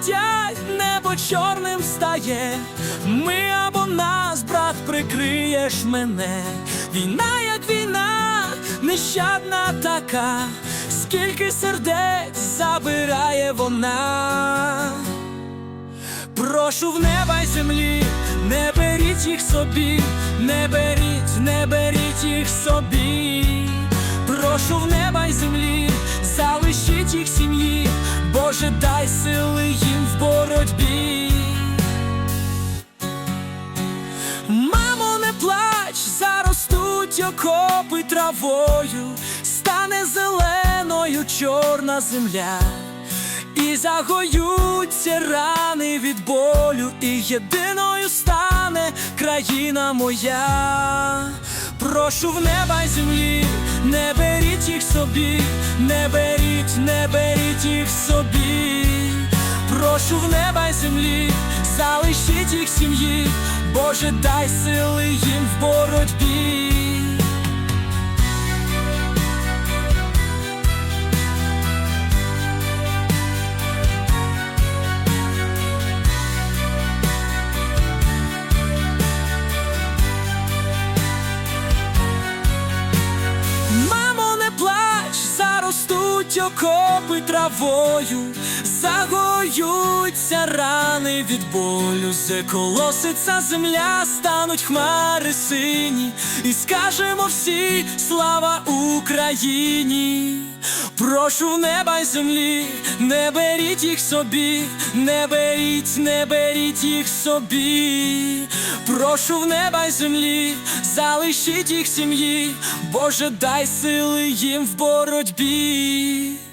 летять, небо чорним стає. Ми або нас, брат, прикриєш мене. Війна, як війна, нещадна така, скільки сердець забирає вона. Прошу в неба й землі, не беріть їх собі, не беріть, не беріть їх собі. Прошу в неба й землі, Боже, дай сили їм в боротьбі. Мамо, не плач, заростуть окопи травою, стане зеленою чорна земля. І загоються рани від болю, і єдиною стане країна моя. Прошу в неба й землі, не беріть їх собі, не беріть, не беріть їх собі. Прошу в неба й землі, залишіть їх сім'ї, Боже, дай сили їм в боротьбі. Мамо, не плач, заростуть окопи травою, загоються рани від болю, заколоситься земля, стануть хмари сині, і скажемо всі слава Україні. Прошу в неба й землі, не беріть їх собі, не беріть, не беріть їх собі. Прошу в неба й землі, залишіть їх сім'ї, Боже, дай сили їм в боротьбі.